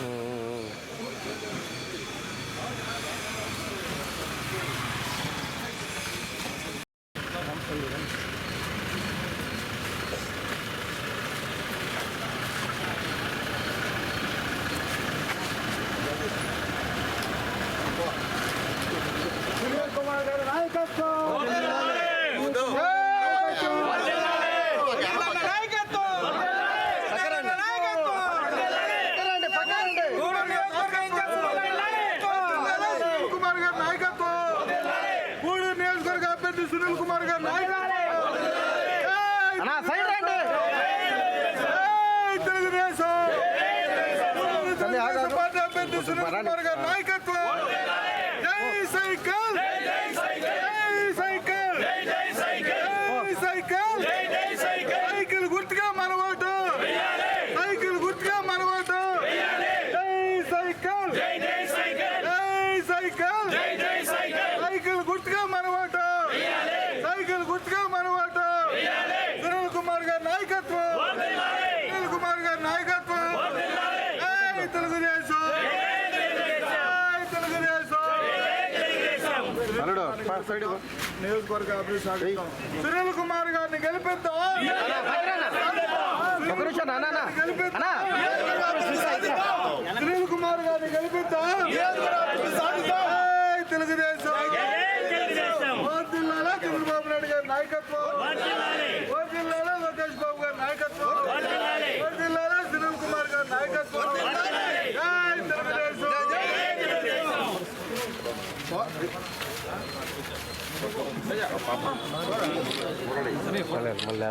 Mm. Suresh Kumar గారి నాయకత్వం. జై సైకిల్. నియోజకవర్గ అభివృద్ధి సునీల్ కుమార్ గారిని గెలిపిద్దాం. సునీల్ కుమార్ గారిని గెలిపిద్దాం. తెలుగుదేశం. చంద్రబాబు నాయుడు గారి నాయకత్వం. జిల్లాలో బాబు గారి నాయకత్వం. మళ్ళీ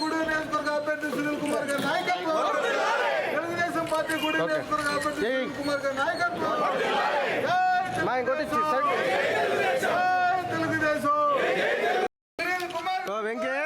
గూడూరు నియోజకవర్గ అభ్యర్థి సునీల్ కుమార్ గారి నాయకత్వం. తెలుగుదేశం పార్టీ గూడూరు నియోజకవర్గ అభ్యర్థి సునీల్ కుమార్ గారి నాయకత్వం. తెలుగుదేశం. కుమార్ వెంకయ్య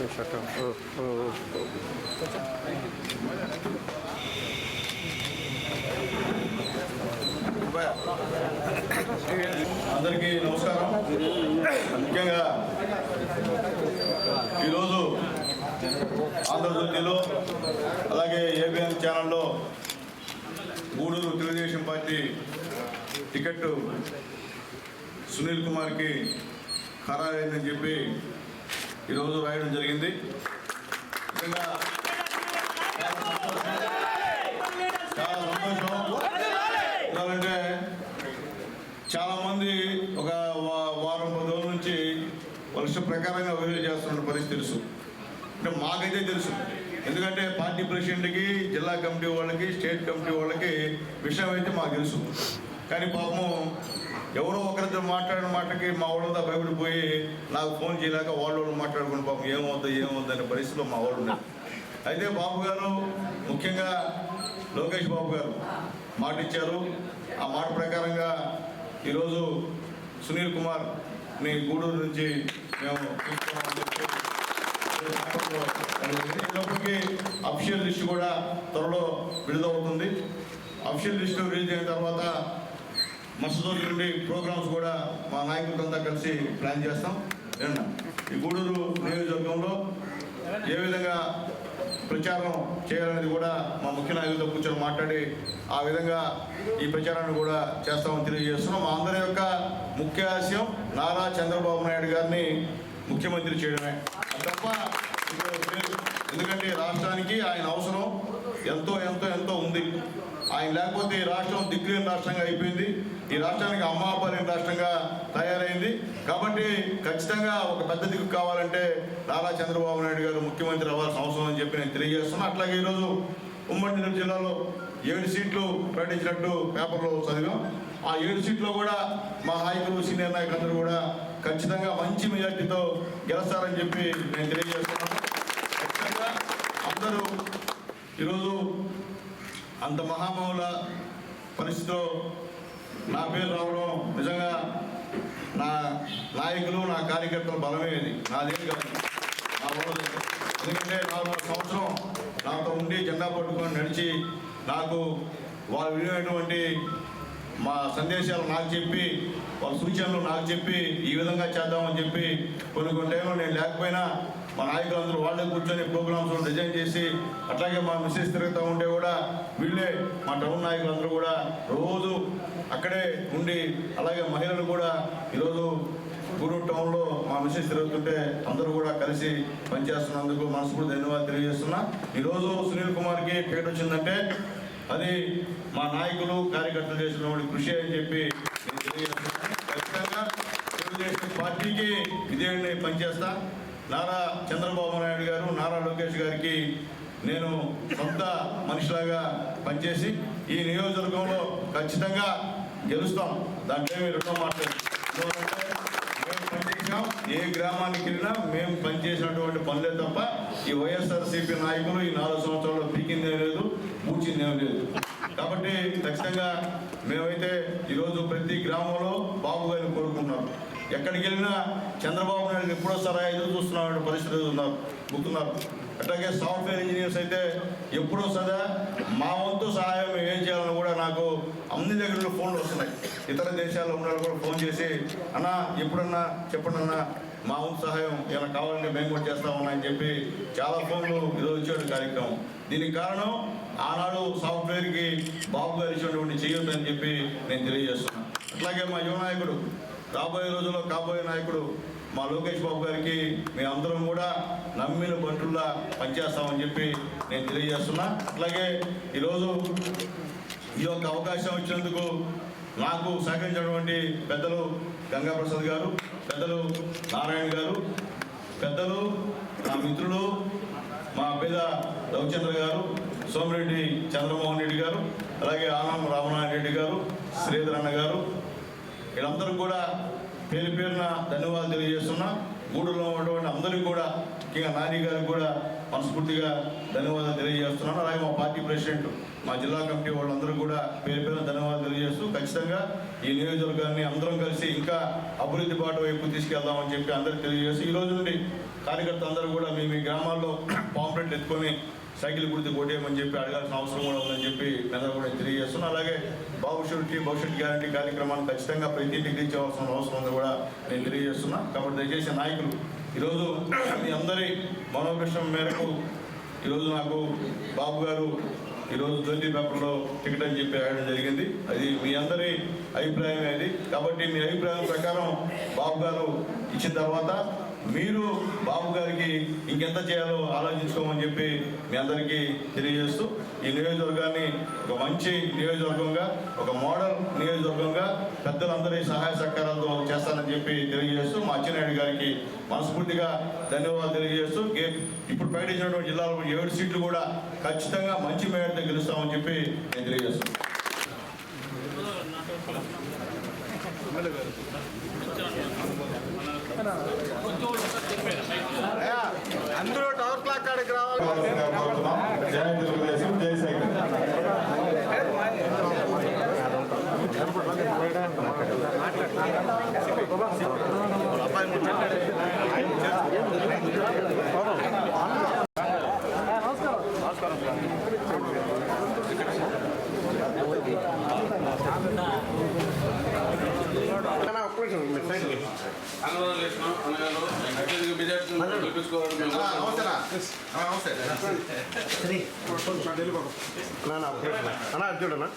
వాసు షర్ట్ అందరికీ నమస్కారం. ముఖ్యంగా ఈరోజు ఆంధ్రజ్యోతిలో అలాగే ఏబిఎన్ ఛానల్లో గూడూరు తెలుగుదేశం పార్టీ టికెట్ సునీల్ కుమార్కి ఖరారైందని చెప్పి ఈరోజు రాయడం జరిగింది. చాలా సంతోషం. ఎందుకంటే చాలా మంది ఒక వారం పది రోజుల నుంచి వర్ష ప్రకారంగా విడుదల చేస్తున్న పరిస్థితి తెలుసు. అంటే మాకైతే తెలుసు. ఎందుకంటే పార్టీ ప్రెసిడెంట్కి జిల్లా కమిటీ వాళ్ళకి స్టేట్ కమిటీ వాళ్ళకి విషయం అయితే మాకు తెలుసు. కానీ పాపము ఎవరో ఒకరితో మాట్లాడిన మాటకి మా వాళ్ళంతా భయపడిపోయి నాకు ఫోన్ చేయలేక వాళ్ళు మాట్లాడుకుని పాపం ఏమవుతుంది ఏమవుతుంది అనే పరిస్థితిలో మా వాళ్ళు ఉన్నారు. అయితే బాబు గారు ముఖ్యంగా లోకేష్ బాబు గారు మాట ఇచ్చారు. ఆ మాట ప్రకారంగా ఈరోజు సునీల్ కుమార్ని గూడూరు నుంచి మేము తీసుకున్నామని చెప్పి అఫిషియల్ లిస్ట్ కూడా త్వరలో విడుదలవుతుంది. అఫిషియల్ లిస్టు రిలీజ్ అయిన తర్వాత మస్తు రోజుల నుండి ప్రోగ్రామ్స్ కూడా మా నాయకులంతా కలిసి ప్లాన్ చేస్తాం. నిన్న ఈ గూడూరు నియోజకవర్గంలో ఏ విధంగా ప్రచారం చేయాలనేది కూడా మా ముఖ్య నాయకులతో కూర్చొని మాట్లాడి ఆ విధంగా ఈ ప్రచారాన్ని కూడా చేస్తామని తెలియజేస్తున్నాం. మా అందరి యొక్క ముఖ్య ఆశయం నారా చంద్రబాబు నాయుడు గారిని ముఖ్యమంత్రి చేయడమే. తప్ప ఎందుకంటే రాష్ట్రానికి ఆయన అవసరం ఎంతో ఎంతో ఎంతో ఉంది. ఆయన లేకపోతే ఈ రాష్ట్రం దిక్కులేని రాష్ట్రంగా అయిపోయింది. ఈ రాష్ట్రానికి అమ్మాపలేని రాష్ట్రంగా తయారైంది. కాబట్టి ఖచ్చితంగా ఒక పెద్ద దిక్కు కావాలంటే నారా చంద్రబాబు నాయుడు గారు ముఖ్యమంత్రి అవ్వాల్సిన అవసరం అని చెప్పి నేను తెలియజేస్తున్నాను అట్లాగే ఈరోజు ఉమ్మడి నెల్లూరు జిల్లాలో ఏడు సీట్లు ప్రకటించినట్టు పేపర్లో చదివాం. ఆ ఏడు సీట్లో కూడా మా నాయకులు సీనియర్ నాయకులందరూ కూడా ఖచ్చితంగా మంచి మెజార్టీతో గెలుస్తారని చెప్పి నేను తెలియజేస్తున్నాను. ఖచ్చితంగా అందరూ ఈరోజు అంత మహామహుల పరిస్థితిలో నా పేరు రావడం నిజంగా నా నాయకులు నా కార్యకర్తల బలమేది నా నాదేం కాదు. నా ఎందుకంటే నాలుగు సంవత్సరం నాతో ఉండి జెండా పట్టుకొని నడిచి నాకు వాళ్ళు విలువైనటువంటి మా సందేశాలు నాకు చెప్పి వాళ్ళ సూచనలు నాకు చెప్పి ఈ విధంగా చేద్దామని చెప్పి కొన్ని కొన్ని టైంలో నేను లేకపోయినా మా నాయకులందరూ వాళ్ళే కూర్చొని ప్రోగ్రామ్స్ డిజైన్ చేసి అట్లాగే మా మిస్సెస్ తిరుగుతూ ఉంటే కూడా వీళ్ళే మా టౌన్ నాయకులందరూ కూడా రోజు అక్కడే ఉండి అలాగే మహిళలు కూడా ఈరోజు గూడూరు టౌన్లో మా మిస్సెస్ తిరుగుతుంటే అందరూ కూడా కలిసి పనిచేస్తున్నందుకు మనస్ఫూర్తి ధన్యవాదాలు తెలియజేస్తున్నా. ఈరోజు సునీల్ కుమార్కి టికెట్ వచ్చిందంటే అది మా నాయకులు కార్యకర్తలు చేసిన కృషి అని చెప్పి నేను ఖచ్చితంగా తెలుగుదేశం పార్టీకి విజయాన్ని పనిచేస్తా. నారా చంద్రబాబు నాయుడు గారు నారా లోకేష్ గారికి నేను సొంత మనిషిలాగా పనిచేసి ఈ నియోజకవర్గంలో ఖచ్చితంగా గెలుస్తాం. దాంట్లో మీరు రెండో మాట్లాడు మేము పనిచేసాం ఏ గ్రామానికి వెళ్ళినా మేము పనిచేసినటువంటి పనులే తప్ప ఈ వైఎస్ఆర్సీపీ నాయకులు ఈ నాలుగు సంవత్సరాల్లో పీకిందే లేదు పూచిందేం లేదు. కాబట్టి ఖచ్చితంగా మేమైతే ఈరోజు ప్రతి గ్రామంలో బాబు గారిని కోరుకుంటున్నాం. ఎక్కడికి వెళ్ళినా చంద్రబాబు నాయుడు ఎప్పుడో సరే ఎదురు చూస్తున్నాడు పరిస్థితులు ఉన్నారు గుర్తున్నారు. అట్లాగే సాఫ్ట్వేర్ ఇంజనీర్స్ అయితే ఎప్పుడో సదా మా వంతు సహాయం ఏం చేయాలని కూడా నాకు అన్ని దగ్గర ఫోన్లు వస్తున్నాయి. ఇతర దేశాల్లో ఉన్న కూడా ఫోన్ చేసి అన్నా ఎప్పుడన్నా చెప్పండి అన్నా మా వంతు సహాయం ఇలా కావాలంటే మేము కూడా చేస్తామన్నా అని చెప్పి చాలా ఫోన్లు ఈరోజు వచ్చేటువంటి కార్యక్రమం. దీనికి కారణం ఆనాడు సాఫ్ట్వేర్కి బాబు గారు ఇచ్చినటువంటి చేయొద్దని చెప్పి నేను తెలియజేస్తున్నాను అట్లాగే మా యువనాయకుడు రాబోయే రోజుల్లో కాబోయే నాయకుడు మా లోకేష్ బాబు గారికి మేమందరం అందరం కూడా నమ్మిన బంటుల్లా పనిచేస్తామని చెప్పి నేను తెలియజేస్తున్నా. అట్లాగే ఈరోజు ఈ యొక్క అవకాశం ఇచ్చినందుకు నాకు సహకరించినటువంటి పెద్దలు గంగా ప్రసాద్ గారు పెద్దలు నారాయణ గారు పెద్దలు నా మిత్రులు మా పేద రవిచంద్ర గారు సోమిరెడ్డి చంద్రమోహన్ రెడ్డి గారు అలాగే ఆనం రామనారాయణ రెడ్డి గారు శ్రీధరన్న గారు వీళ్ళందరూ కూడా పేరు పేరున ధన్యవాదాలు తెలియజేస్తున్నా. గూడూరులో ఉన్నటువంటి అందరికీ కూడా ముఖ్యంగా నాని గారికి కూడా మనస్ఫూర్తిగా ధన్యవాదాలు తెలియజేస్తున్నాను. అలాగే మా పార్టీ ప్రెసిడెంట్ మా జిల్లా కమిటీ వాళ్ళందరూ కూడా పేరు పేరున ధన్యవాదాలు తెలియజేస్తూ ఖచ్చితంగా ఈ నియోజకవర్గాన్ని అందరం కలిసి ఇంకా అభివృద్ధి బాట వైపు తీసుకెళ్దామని చెప్పి అందరికీ తెలియజేస్తూ ఈ రోజు నుండి కార్యకర్తలు అందరూ కూడా మీ మీ గ్రామాల్లో పాంప్లెట్లు ఎత్తుకొని సైకిల్ గుర్తు కొట్టేయమని చెప్పి అడగాల్సిన అవసరం కూడా ఉందని చెప్పి మెదడు కూడా తెలియజేస్తున్నాను అలాగే బాబు భవిష్యత్ గ్యారంటీ కార్యక్రమాన్ని ఖచ్చితంగా ప్రతి ఇంటికి రీచ్ అవ్వాల్సిన అవసరం ఉంది కూడా నేను తెలియజేస్తున్నా. కాబట్టి దయచేసి నాయకులు ఈరోజు మీ అందరి మనోకృష్ణం మేరకు ఈరోజు నాకు బాబు గారు ఈరోజు ట్వంటీ పేపర్లో టికెట్ అని చెప్పి రాయడం జరిగింది. అది మీ అందరి అభిప్రాయం అది. కాబట్టి మీ అభిప్రాయం ప్రకారం బాబు గారు ఇచ్చిన తర్వాత మీరు బాబు గారికి ఇంకెంత చేయాలో ఆలోచించుకోమని చెప్పి మీ అందరికీ తెలియజేస్తూ ఈ నియోజకవర్గాన్ని ఒక మంచి నియోజకవర్గంగా ఒక మోడల్ నియోజకవర్గంగా పెద్దలందరి సహాయ సహకారాలతో చేస్తానని చెప్పి తెలియజేస్తూ మా అచ్చెన్నాయుడు గారికి మనస్ఫూర్తిగా ధన్యవాదాలు తెలియజేస్తూ ఇప్పుడు ప్రకటించినటువంటి జిల్లాలో ఏడు సీట్లు కూడా ఖచ్చితంగా మంచి మేడతో గెలుస్తామని చెప్పి నేను తెలియజేస్తున్నాను. అందరూ టవర్ క్లాక్ కాడికి రావాలి. జై తెలుగుదేశం జై సైకిల్ ఒక్క నిమిషం, మీరు సైడ్ కి. అన్నదానం చేసినాం అన్నగారు అత్యధిక మెజార్టీని గెలిపించుకోవాలని మేము కోరుకుంటున్నాం. అన్న, అన్న, ఒక్క నిమిషం. అన్న, అది చూడన్నా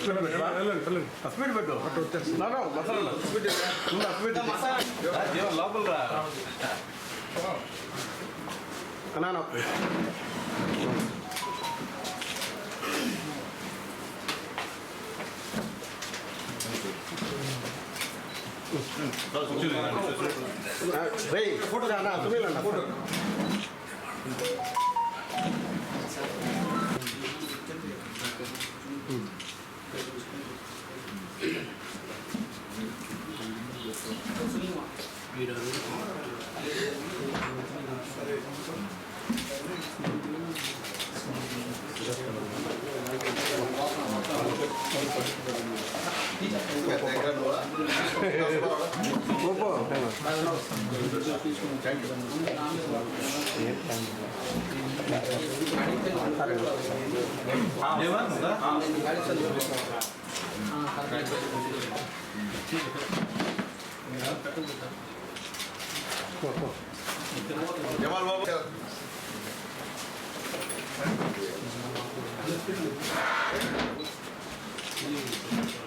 వెళ్ళండి వెళ్ళండి స్పీడ్ పెట్టు అటు వచ్చేసి నా, నా, మసాలా నా. ముందు ఆ స్పీడ్ పెట్టు. లోపల రా అన్న, అన్న, ఒక్క నిమిషం. ఆ, రేయ్, ఫోటో జమాల్ బాబు ఆ